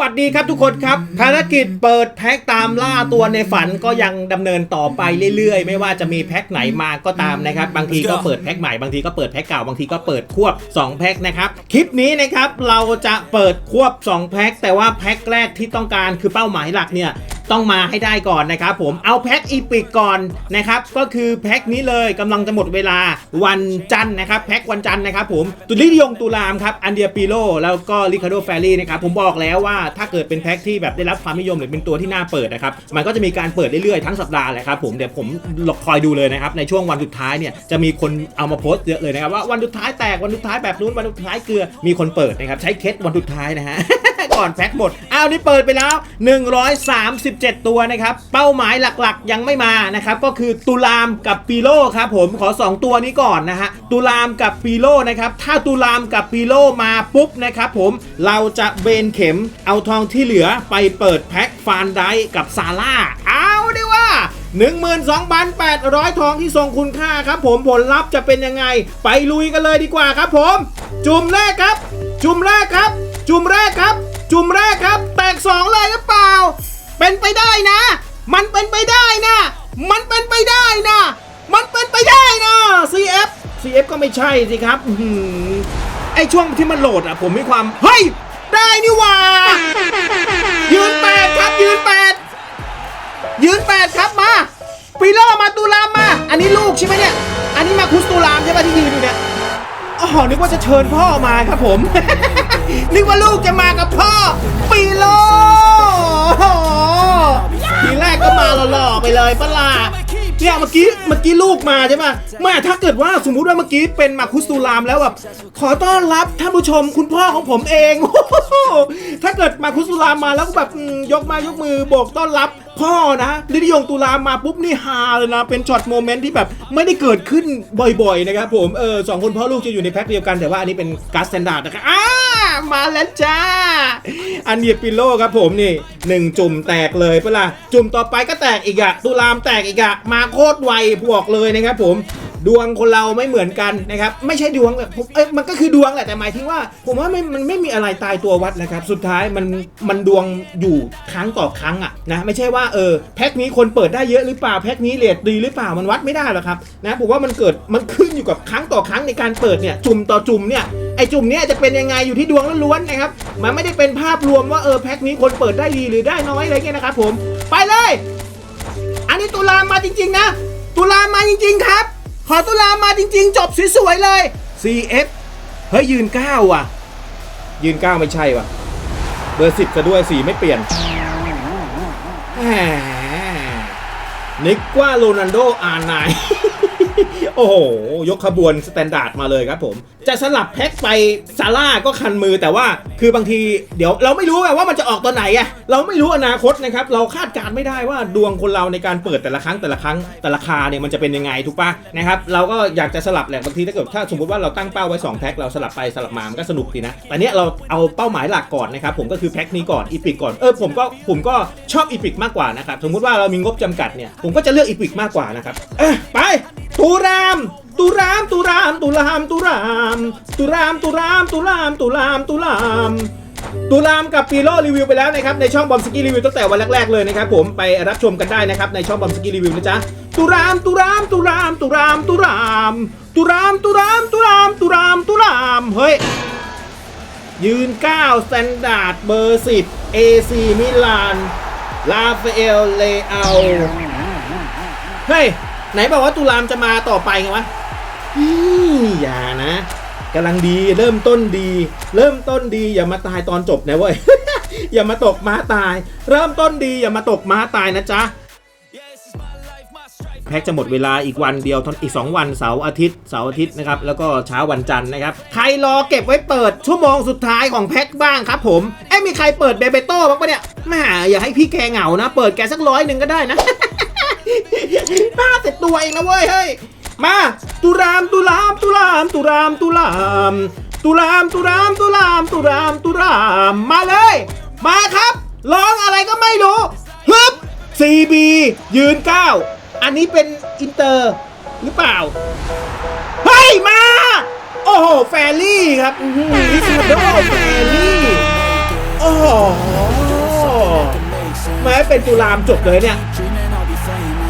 วัสดีครับทุกคนครับภารกิจเปิดแพ็คตามล่าตัวในฝันก็ยังดำเนินต่อไปเรื่อยๆ ไม่ว่าจะมีแพ็คไหนมาก็ตามนะครับ บางทีก็เปิดแพ็คใหม่บางทีก็เปิดแพ็คเก่าบางทีก็เปิดควบ 2 แพ็คนะครับ คลิปนี้นะครับเราจะเปิดควบ 2 แพ็คแต่ว่าแพ็คแรกที่ต้องการคือเป้าหมายหลักเนี่ย ต้องมาให้ได้ก่อนนะครับผมเอาแพ็คอีพิกก่อนนะครับก็คือแพ็คนี้เลยกำลังจะหมดเวลาวันจันทร์นะครับแพ็ควันจันทร์นะครับผมตุลิยงตุลามครับอันเดียปีโลแล้วก็ลิคาโดแฟรี่นะครับผมบอกแล้วว่าถ้าเกิดเป็นแพ็คที่แบบได้รับความนิยมหรือเป็นตัวที่น่าเปิดนะครับมันก็จะมีการเปิดเรื่อยๆทั้งสัปดาห์แหละครับผมเดี๋ยวผมคอยดูเลยนะครับในช่วงวันสุดท้ายเนี่ยจะมีคนเอามาโพสต์เยอะเลยนะครับว่าวันสุดท้ายแตกวันสุดท้ายแบบนู้นวันสุดท้ายเกลือมีคนเปิดนะครับใช้เคสวันสุดท้ายนะฮะ ก่อนแพ็คหมด อ้าวนี่เปิดไปแล้ว 137 ตัวนะครับ เป้าหมายหลักๆ ยังไม่มานะครับ ก็คือตุลามกับปีโลครับผม ขอ 2 ตัวนี้ก่อนนะฮะ ตุลามกับปีโลนะครับ ถ้าตุลามกับปีโลมาปุ๊บนะครับผม เราจะเบนเข็ม เอาทองที่เหลือไปเปิดแพ็คฟานไดกับซาร่า เอาด้ว่า12,800 ทองที่ทรงคุณค่าครับผมผลลัพธ์จะเป็นยังไง ไปลุยกันเลยดีกว่าครับผม จุ่มแรกครับ จุ่มแรกครับ จุ่มแรกครับ จุ่มแรกครับ แตกสองเลยหรือเปล่า เป็นไปได้นะ มันเป็นไปได้นะ มันเป็นไปได้นะ มันเป็นไปได้นะ CF CF ก็ไม่ใช่สิครับไอช่วงที่มันโหลดอะผมมีความ เฮ้ย ได้นี่หว่า ยืนแปดครับ ยืนแปดยืนแปดครับมาปีโลมาตูรามมา อันนี้ลูกใช่ไหมเนี่ย อันนี้มาคุสตูรามใช่ไหมที่ยืนอยู่เนี่ย อ๋อนึกว่าจะเชิญพ่อมาครับผม นึกว่าลูกจะมากับพ่อ ปีโลทีแรกก็มาหล่อๆไปเลยปะล่ะเนี่ยเมื่อกี้เมื่อกี้ลูกมาใช่ไหมแม่ถ้าเกิดว่าสมมุติว่าเมื่อกี้เป็นมาคุสตูรามแล้วแบบขอต้อนรับท่านผู้ชมคุณพ่อของผมเอง ถ้าเกิดมาคุสตูรามมาแล้วก็แบบยกมายกมือโบกต้อนรับ พ่อนะลิดิยงตุลามาปุ๊บนี่ฮาเลยนะ เป็นช็อตโมเมนต์ที่แบบไม่ได้เกิดขึ้นบ่อยๆนะครับผม เออสองคนพ่อลูกจะอยู่ในแพ็คเดียวกันแต่ว่าอันนี้เป็นการสแตนดาร์ดนะครับอ้ามาแล้วจ้า อันเนียปิโลครับผมนี่หนึ่งจุ่มแตกเลยเปล่าจุ่มต่อไปก็แตกอีกอะตุลามแตกอีกอะมาโคตรไวพวกเลยนะครับผม ดวงคนเราไม่เหมือนกันนะครับไม่ใช่ดวงแบบผมเอ้ยมันก็คือดวงแหละแต่หมายถึงว่า ผมว่าไม่มันไม่มีอะไรตายตัววัดนะครับ สุดท้ายมันมันดวงอยู่ครั้งต่อครั้งอะนะไม่ใช่ว่าเออแพ็คนี้คนเปิดได้เยอะหรือเปล่าแพ็คนี้เลทดีหรือเปล่ามันวัดไม่ได้หรอกครับนะผมว่ามันเกิดมันขึ้นอยู่กับครั้งต่อครั้งในการเปิดเนี่ยจุ่มต่อจุ่มเนี่ยไอจุ่มเนี่ยจะเป็นยังไงอยู่ที่ดวงล้วนๆนะครับมันไม่ได้เป็นภาพรวมว่าเออแพ็คนี้คนเปิดได้ดีหรือได้น้อยอะไรเงี้ยนะครับผมไปเลย อันนี้ตุลามาจริง ๆ นะ ตุลามาจริง ๆ ครับ ขอตุลามาจริง ๆ จบสวยๆเลย CF เฮ้ยยืน9ว่ะ ยืนเก้าไม่ใช่ว่ะ เบอร์สิบซะด้วยสีไม่เปลี่ยนแหมนึกว่าโรนัลโดอาร์ไนโอ้โห ยกขบวนสแตนดาร์ดมาเลยครับผม จะสลับแพ็คไปซาร่าก็คันมือแต่ว่าคือบางทีเดี๋ยวเราไม่รู้ไงว่ามันจะออกตอนไหนอะเราไม่รู้อนาคตนะครับเราคาดการณ์ไม่ได้ว่าดวงคนเราในการเปิดแต่ละครั้งแต่ละครั้งแต่ละคาเนี่ยมันจะเป็นยังไงถูกปะนะครับเราก็อยากจะสลับแหละบางทีถ้าเกิดถ้าสมมติว่าเราตั้งเป้าไว้2แพ็คเราสลับไปสลับมามันก็สนุกดีนะแต่เนี้ยเราเอาเป้าหมายหลักก่อนนะครับผมก็คือแพ็คนี้ก่อนอีพิกก่อนเออผมก็ผมก็ชอบอีพิกมากกว่านะครับสมมุติว่าเรามีงบจำกัดเนี่ยผมก็จะเลือกอีพิกมากกว่านะครับเอ้ยไปตูราม ตูรามตูรามตูรามตูรามตูรามตูรามตูรามตูรามตูรามตูรามกับปีโลรีวิวไปแล้วนะครับในช่องบอมสกี้รีวิวตั้งแต่วันแรกๆเลยนะครับผมไปรับชมกันได้นะครับในช่องบอมสกี้รีวิวนะจ๊ะตูรามตูรามตูรามตูรามตูรามตูรามตูรามตูรามตูรามตูรามเฮ้ยยืน9สแตนดาร์ดเบอร์ 10 AC มิลานลาฟาเอลเลอาเฮ้ย ไหนบอกว่าตุลามจะมาต่อไปไงวะ อีอย่านะกำลังดีเริ่มต้นดี เริ่มต้นดีอย่ามาตายตอนจบนะเว้ย อย่ามาตกม้าตาย เริ่มต้นดีอย่ามาตกม้าตายนะจ๊ะแพ็กจะหมดเวลาอีกวันเดียวท่าอีก 2 วันเสาร์อาทิตย์เสาร์อาทิตย์นะครับแล้วก็เช้าวันจันทร์นะครับ ใครรอเก็บไว้เปิดชั่วโมงสุดท้ายของแพ็กบ้างครับผมเอ้มีใครเปิดเบเบโต้บ้างปะเนี่ยแหม่อย่าให้พี่แกเหงานะ เปิดแกสักร้อยหนึ่งก็ได้นะห้าเสร็จตัวเองนะเว้ยเฮ้ย มาตุรามตุรามตุรามตุรามตุรามตุรามตุรามตุรามตุรามตุรามมาเลย มาครับร้องอะไรก็ไม่รู้ฮึบ CB ยืน 9 อันนี้เป็นอินเตอร์หรือเปล่า เฮ้ย มา โอ้โห แฟรี่ครับลิซาโดแฟรี่โโอ้โหแม้เป็นตุลามจบเลยเนี่ย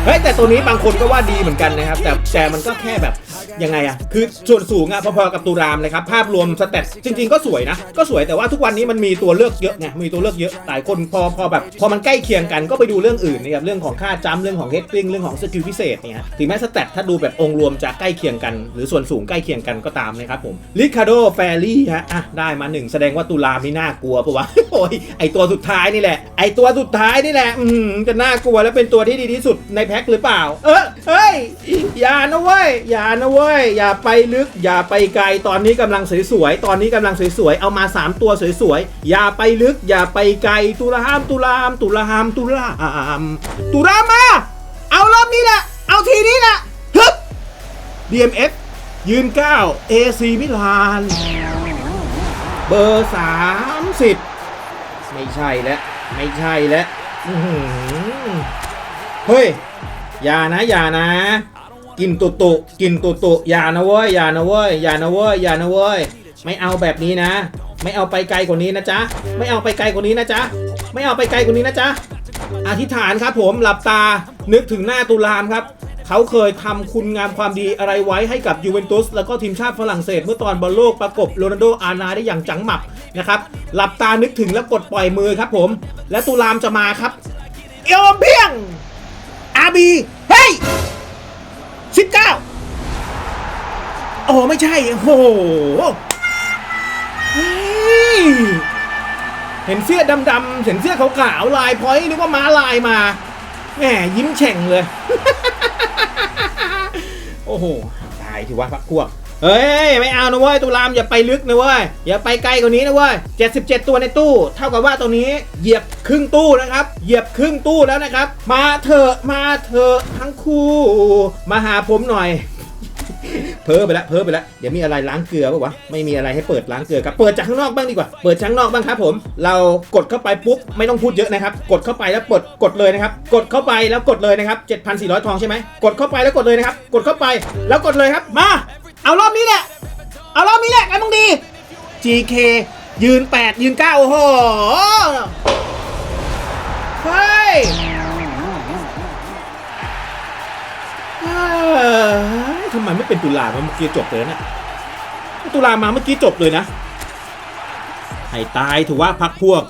เฮ้ยแต่ตัวนี้บางคนก็ว่าดีเหมือนกันนะครับ แต่แต่มันก็แค่แบบ ยังไงอะคือส่วนสูงอะพอๆกับตูรามเลยครับภาพรวมสเตตจริง ๆ ก็สวยนะ ก็สวยแต่ว่าทุกวันนี้มันมีตัวเลือกเยอะไงมีตัวเลือกเยอะหลายคนพอพอแบบพอมันใกล้เคียงกันก็ไปดูเรื่องอื่นนะครับเรื่องของค่าจัมป์เรื่องของเฮดกลิ้งเรื่องของสกิลพิเศษเนี่ยถึงแม้สเตตถ้าดูแบบองค์รวมจะใกล้เคียงกัน หรือส่วนสูงใกล้เคียงกันก็ตามนะครับผมลิคาโดแฟรี่ฮะอะได้มาหนึ่งแสดงว่าตุลามนี่น่ากลัวปะวะโอ้ยไอตัวสุดท้ายนี่แหละไอตัวสุดท้ายนี่แหละอืมจะน่ากลัวแล้วเป็นตัวที่ดีที่สุดในแพ็คหรือเปล่า เออเฮ้ยอย่านะเว้ยอย่านะเว้ย อย่าไปลึก อย่าไปไกล ตอนนี้กำลังสวยๆ ตอนนี้กำลังสวยๆ เอามา 3 ตัวสวยๆ อย่าไปลึก อย่าไปไกล ตุลามตุลาม ตุลาม ตุลามตุลามมา เอารอบนี้แหละ เอาทีนี้แหละฮึบ DMF ยืน 9 AC มิลาน เบอร์ 30 ไม่ใช่แล้ว ไม่ใช่แล้วเฮ้ย อย่านะ อย่านะ กินตุตุกินตุตุอย่านะเว้ยอย่านะเว้ยอย่านะเว้ยอย่านะเว้ยไม่เอาแบบนี้นะ ไม่เอาไปไกลกว่านี้นะจ๊ะไม่เอาไปไกลกว่านี้นะจ๊ะไม่เอาไปไกลกว่านี้นะจ๊ะอธิษฐานครับผมหลับตานึกถึงหน้าตุลามครับเขาเคยทำคุณงามความดีอะไรไว้ให้กับยูเวนตุสแล้วก็ทีมชาติฝรั่งเศสเมื่อตอนบอลโลกประกบโรนัลโดอานาได้อย่างจังหมับนะครับ หลับตานึกถึงแล้วกดปล่อยมือครับผม และตุลามจะมาครับ เอลเพียงอาบี เฮ้ย สิบเก้าโอ้ไม่ใช่โอ้โหเห็นเสื้อดำๆเห็นเสื้อขาวๆลายพอยต์นึกว่าม้าลายมาแหมยิ้มแฉ่งเลย โอ้โหตายถือว่าพักพวก เฮ้ยไม่เอานะเว้ยตุลามอย่าไปลึกนะเว้ยอย่าไปไกลกว่านี้นะเว้ย77 ตัวในตู้ เท่ากับว่าตัวนี้เหยียบครึ่งตู้นะครับ เหยียบครึ่งตู้แล้วนะครับ มาเถอะมาเถอะทั้งคู่ มาหาผมหน่อย เพ้อไปแล้วเพ้อไปแล้วเดี๋ยวมีอะไรล้างเกลือป่าวะไม่มีอะไรให้เปิดล้างเกลือครับเปิดจากข้างนอกบ้างดีกว่าเปิดจากข้างนอกบ้างครับผม เรากดเข้าไปปุ๊บไม่ต้องพูดเยอะนะครับ กดเข้าไปแล้วกดกดเลยนะครับ กดเข้าไปแล้วกดเลยนะครับ 7,400 ทองใช่ไหมกดเข้าไปแล้วกดเลยนะครับ กดเข้าไปแล้วกดเลยครับมา เอารอบนี้แหละ เอารอบนี้แหละกันต้องดี GK ยืน 8 ยืน 9 โอ้โห เฮ้ยทำไมไม่เป็นตุลามาเมื่อกี้จบเลยนะตุลามาเมื่อกี้จบเลยนะ ให้ตายถือว่าพักพวก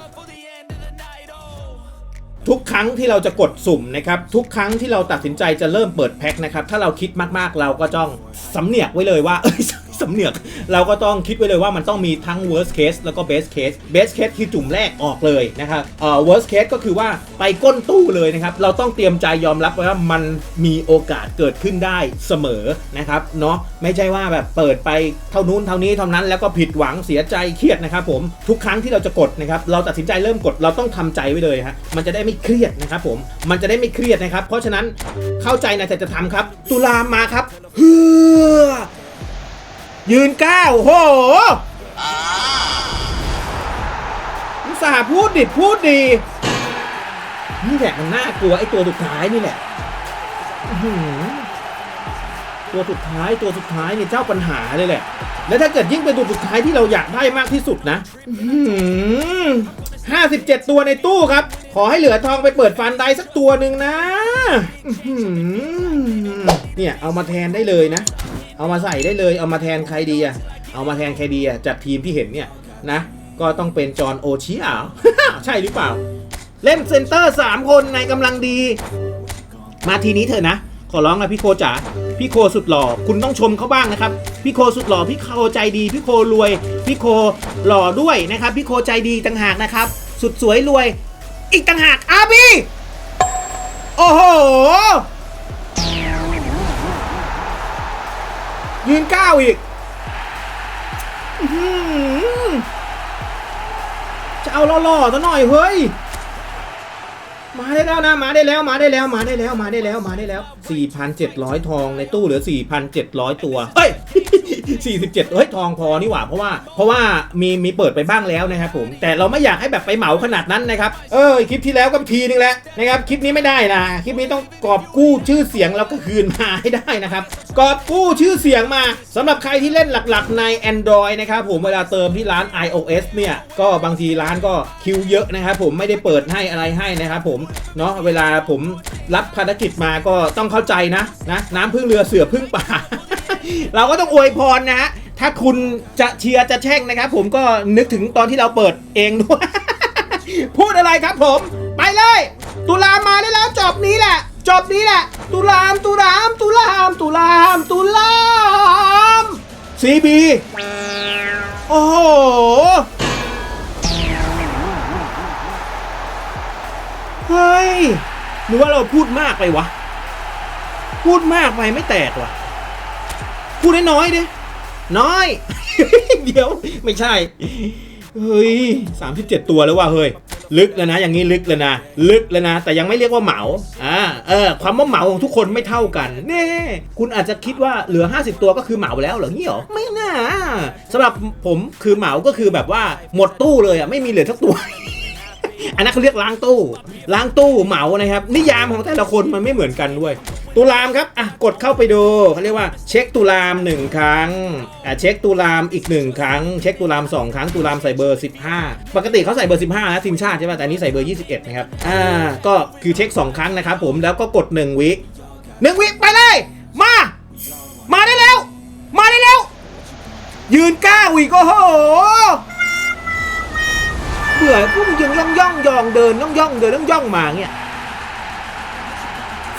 ทุกครั้งที่เราจะกดสุ่มนะครับ ทุกครั้งที่เราตัดสินใจจะเริ่มเปิดแพ็คนะครับ ถ้าเราคิดมากๆเราก็จ้องสำเนียกไว้เลยว่าเอ้ย สำเนียก เราก็ต้องคิดไว้เลยว่ามันต้องมีทั้ง worst case แล้วก็ best case best case คือจุ่มแรกออกเลยนะครับเอ่อ worst case ก็คือว่าไปก้นตู้เลยนะครับ เราต้องเตรียมใจยอมรับไว้ว่ามันมีโอกาสเกิดขึ้นได้เสมอนะครับเนาะไม่ใช่ว่าแบบเปิดไปเท่านู้นเท่านี้เท่านั้นแล้วก็ผิดหวังเสียใจเครียดนะครับผมทุกครั้งที่เราจะกดนะครับเราตัดสินใจเริ่มกดเราต้องทำใจไว้เลยฮะมันจะได้ไม่เครียดนะครับผมมันจะได้ไม่เครียดนะครับ เพราะฉะนั้นเข้าใจนะแต่จะทำครับ ตุลามาครับเฮือ ยืนเก้าโหอุตส่าห์พูดดิดพูดดี นี่แหละมันน่ากลัวไอ้ตัวสุดท้ายนี่แหละตัวสุดท้ายตัวสุดท้ายเนี่ยเจ้าปัญหาเลยแหละ แล้วถ้าเกิดยิ่งเป็นตัวสุดท้ายที่เราอยากได้มากที่สุดนะห้าสิบเจ็ดตัวในตู้ครับ ขอให้เหลือทองไปเปิดฟันได้สักตัวหนึ่งนะเนี่ยเอามาแทนได้เลยนะ เอามาใส่ได้เลยเอามาแทนใครดีอะเอามาแทนใครดีอะจากทีมที่เห็นเนี่ยนะก็ต้องเป็นจอห์นโอชิอ่าใช่หรือเปล่า เล่นเซนเตอร์ 3 คนในกำลังดี มาทีนี้เถอะนะ ขอร้องนะพี่โคจ๋าพี่โคสุดหล่อคุณต้องชมเขาบ้างนะครับ พี่โคสุดหล่อพี่โคใจดีพี่โครวย พี่โคหล่อด้วยนะครับ พี่โคใจดีต่างหากนะครับ สุดสวยรวย อีกต่างหากอาบีโอ้โห ยืนก้าวอีกอื้อหือจะเอาหล่อๆซะหน่อยเฮ้ย มาได้แล้วนะ มาได้แล้ว มาได้แล้ว มาได้แล้ว มาได้แล้ว มาได้แล้ว 4,700 ทองในตู้เหลือ 4,700 ตัว เฮ้ย 47เฮ้ยทองพอนี่หว่าเพราะว่าเพราะว่ามีมีเปิดไปบ้างแล้วนะครับผมแต่เราไม่อยากให้แบบไปเหมาขนาดนั้นนะครับเออคลิปที่แล้วก็ทีนึงแล้วนะครับคลิปนี้ไม่ได้นะคลิปนี้ต้องกอบกู้ชื่อเสียงแล้วก็คืนมาให้ได้นะครับกอบกู้ชื่อเสียงมาสำหรับใครที่เล่นหลักๆ ใน Android นะครับผมเวลาเติมที่ร้าน iOS เนี่ยก็บางทีร้านก็คิวเยอะนะครับผมไม่ได้เปิดให้อะไรให้นะครับผมเนาะเวลาผมรับภารกิจมาก็ต้องเข้าใจนะนะน้ำพึ่งเรือเสือพึ่งป่า เราก็ต้องอวยพรนะฮะถ้าคุณจะเชียร์จะแช่งนะครับ ผมก็นึกถึงตอนที่เราเปิดเองด้วย พูดอะไรครับผม ไปเลย ตุลามมาได้แล้วจบนี้แหละ จบนี้แหละ ตุลามตุลามตุลามตุลามตุลามซีบีโอ้โหเฮ้ยหรือว่าเราพูดมากไปวะ พูดมากไปไม่แตกวะ พูดน้อยดิน้อย เดี๋ยวไม่ใช่ เฮ้ยสามสิบเจ็ดตัวแล้วว่ะเฮ้ย ลึกแล้วนะ อย่างนี้ลึกแล้วนะ ลึกแล้วนะ แต่ยังไม่เรียกว่าเหมา อ่า เออ ความว่าเหมาของทุกคนไม่เท่ากัน เน่ คุณอาจจะคิดว่าเหลือ 50 ตัวก็คือเหมาแล้วเหรองี้เหรอ ไม่น่าสำหรับผมคือเหมาก็คือแบบว่าหมดตู้เลยอะ ไม่มีเหลือสักตัวอันนั้นเขาเรียกล้างตู้ ล้างตู้เหมานะครับ นิยามของแต่ละคนมันไม่เหมือนกันด้วย ตุลามครับ อะ กดเข้าไปดูเขาเรียกว่าเช็คตุลามหนึ่งครั้ง อะ เช็คตุลามอีกหนึ่งครั้ง เช็คตุลามสองครั้ง ตุลามใส่เบอร์ 15 ปกติเขาใส่เบอร์ 15 นะทีมชาติใช่ป่ะแต่นี้ใส่เบอร์ 21 นะครับ อ่า ก็คือเช็ค 2 ครั้งนะครับผม แล้วก็กด 1 วิหนึ่งวิไปเลย มา มาได้แล้ว มาได้แล้ว ยืนก้าวอีกโอ้โหเบื่อพวกมึงยังย่องย่องยองเดินย่องย่องเดินย่องย่องมาเงี้ย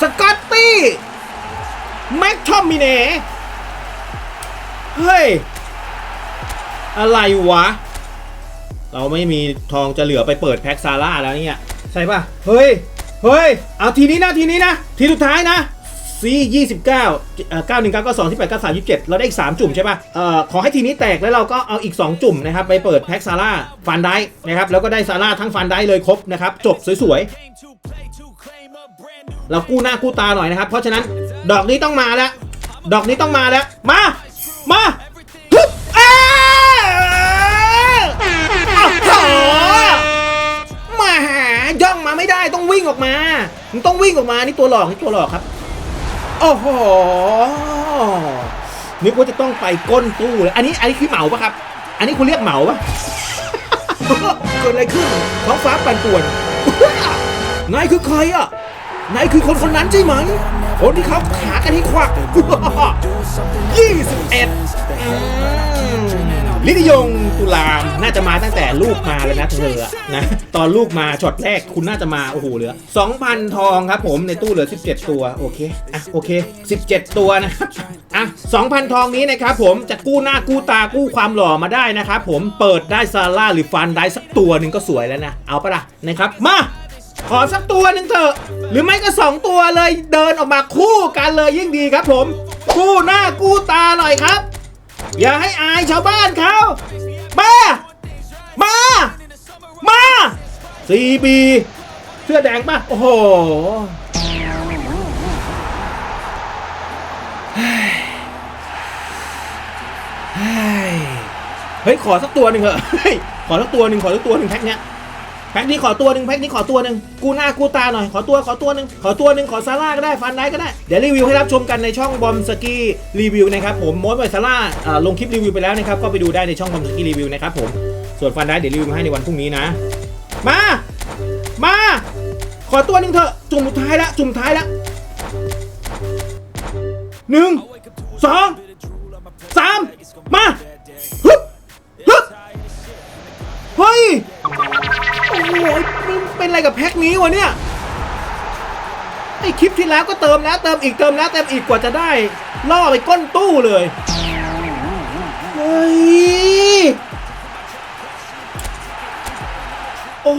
สกอตตี้แม็กทอมมิเน่เฮ้ย อะไรวะ เราไม่มีทองจะเหลือไปเปิดแพ็กซาร่าแล้วเนี่ย ใช่ป่ะ เฮ้ย เฮ้ย เอาทีนี้นะทีนี้นะ ทีสุดท้ายนะ C 29เอ่อ919 92 18 93 27เจ็ดเราได้อีก3จุ่มใช่ป่ะเอ่อขอให้ทีนี้แตกแล้วเราก็เอาอีก2จุ่มนะครับ ไปเปิดแพ็กซาร่าฟันได้นะครับ แล้วก็ได้ซาร่าทั้งฟันได้เลยครบนะครับ จบสวยๆ เรากู้หน้ากู้ตาหน่อยนะครับ เพราะฉะนั้นดอกนี้ต้องมาแล้ว ดอกนี้ต้องมาแล้ว มา มาฮึบอ้าอ้าวโถ่มาหาย่องมาไม่ได้ต้องวิ่งออกมามึงต้องวิ่งออกมานี่ตัวหลอกนี่ตัวหลอกครับ โอ้โหนึกว่าจะต้องไปก้นตู้เลยอันนี้อันนี้คือเหมาปะครับ อันนี้คุณเรียกเหมาปะเกิดอะไรขึ้นท้องฟ้าปั่นป่วนนายคือใครอะ นายคือคนคนนั้นใช่ไหมคนที่เขาขากันให้ควักยี่สิบเอ็ดลิทยงตุลามน่าจะมาตั้งแต่ลูกมาแล้วนะเธอนะตอนลูกมาช็อตแรกคุณน่าจะมา โอ้โหเหลือ 2,000 ทองครับผมในตู้เหลือ 17 ตัว โอเค อะ โอเค 17 ตัวนะครับอะ 2,000 ทองนี้นะครับผมจะกู้หน้ากู้ตากู้ความหล่อมาได้นะครับผมเปิดได้ซาร่าหรือฟันได้สักตัวหนึ่งก็สวยแล้วนะ เอาปะล่ะนะครับมา ขอสักตัวหนึ่งเถอะ หรือไม่ก็สองตัวเลยเดินออกมาคู่กันเลยยิ่งดีครับผม กู้หน้ากู้ตาหน่อยครับ อย่าให้อายชาวบ้านเขามามา มาซีบีเสื้อแดงป่ะ โอ้โหเฮ้ย ขอสักตัวหนึ่งเถอะขอสักตัวหนึ่งขอสักตัวหนึ่งแพ็คเนี้ย แพ็คนี้ขอตัวหนึ่งแพ็คนี้ขอตัวหนึ่งกูหน้ากูตาหน่อยขอตัวขอตัวหนึ่งขอตัวหนึ่งขอซาร่าก็ได้ฟันได้ก็ได้เดี๋ยวรีวิวให้รับชมกันในช่องบอมสกี้รีวิวนะครับผมมดไวซาร่าลงคลิปรีวิวไปแล้วนะครับก็ไปดูได้ในช่องบอมสกี้รีวิวนะครับผมส่วนฟันได้เดี๋ยวรีวิวมาให้ในวันพรุ่งนี้นะ มา มา ขอตัวหนึ่งเถอะจุ่มท้ายละจุ่มท้ายละหนึ่งสองสามมาฮึบฮึบเฮ้ย เป็นอะไรกับแพ็คนี้วะเนี่ยไอคลิปที่แล้วก็เติมแล้วเติมอีกเติมแล้วเติมอีกกว่าจะได้ ล่อไปก้นตู้เลยเฮ้ยโอ้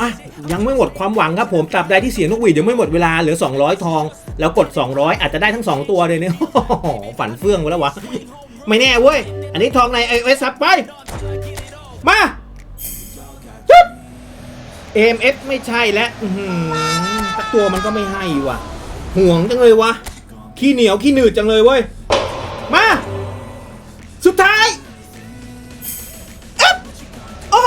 อะยังไม่หมดความหวังครับผมตราบใดที่เสียงนกหวีดยังไม่หมดเวลาเหลือ 200 ทอง แล้วกด 200 อาจจะได้ทั้ง 2 ตัวเลยเนี่ยฝันเฟื่องไปแล้ววะ ไม่แน่เว้ย อันนี้ทองใน iOS ซับไป มา เอ็มเอสไม่ใช่และตัวมันก็ไม่ให้ว่ะ ห่วงจังเลยวะ ขี้เหนียวขี้หนืดจังเลยเว้ย มา สุดท้ายอ๊อ้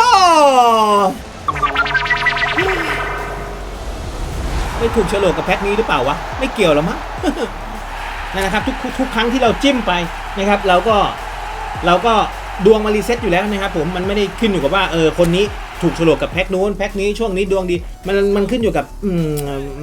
ไม่ถูกเฉลกกับแพทนี้หรือเปล่าวะ ไม่เกี่ยวหรอมั้งนั่นะครับทุกทุกครั้งที่เราจิ้มไปนะครับ เราก็เราก็ดวงมารีเซ็ตอยู่แล้วนะครับผมมันไม่ได้ขึ้นอยู่กับว่าเออคนนี้ ถูกโฉลกกับแพ็คนู้นแพ็คนี้ช่วงนี้ดวงดีมันมันขึ้นอยู่กับอื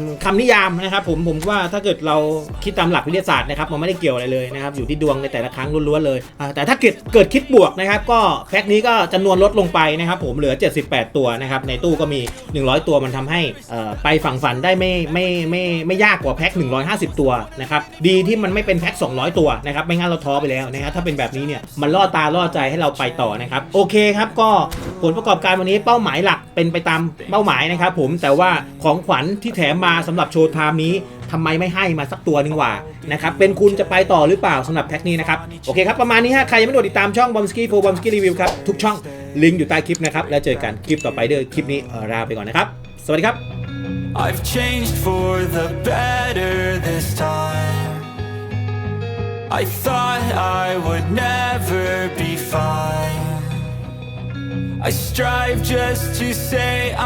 มคำนิยามนะครับผมผมว่าถ้าเกิดเราคิดตามหลักวิทยาศาสตร์นะครับมันไม่ได้เกี่ยวอะไรเลยนะครับอยู่ที่ดวงในแต่ละครั้งล้วนๆเลย แต่ถ้าเกิดเกิดคิดบวกนะครับก็แพ็คนี้ก็จำนวนลดลงไปนะครับผมเหลือ 78 ตัวนะครับในตู้ก็มี 100 ตัวมันทำให้ไปฝั่งฝันได้ไม่ไม่ไม่ไม่ยากกว่าแพ็ค150 ตัวนะครับดีที่มันไม่เป็นแพ็ค200 ตัวนะครับไม่งั้นเราท้อไปแล้วนะครับถ้าเป็นแบบนี้เนี่ยมันล่อตาล่อใจให้เราไปต่อนะครับโอเคครับก็ผลประกอบการวันนี้เป้าหมายหลักเป็นไปตามเป้าหมายนะครับผมแต่ว่าของขวัญที่แถมมาสำหรับโชว์ไทม์นี้ทำไมไม่ให้มาสักตัวหนึงว่านะครับเป็นคุณจะไปต่อหรือเปล่าสำหรับแพ็คนี้นะครับโอเคครับประมาณนี้ฮะใครยังไม่กดติดตามช่องบอมสกี้โฟบอมสกี้รีวิวครับทุกช่องลิงก์อยู่ใต้คลิปนะครับแล้วเจอกันคลิปต่อไปเด้อคลิปนี้เอ่อลาไปก่อนนะครับสวัสดีครับ I've changed for the better this time. I thought I would never be fine. I strive just to say I'm.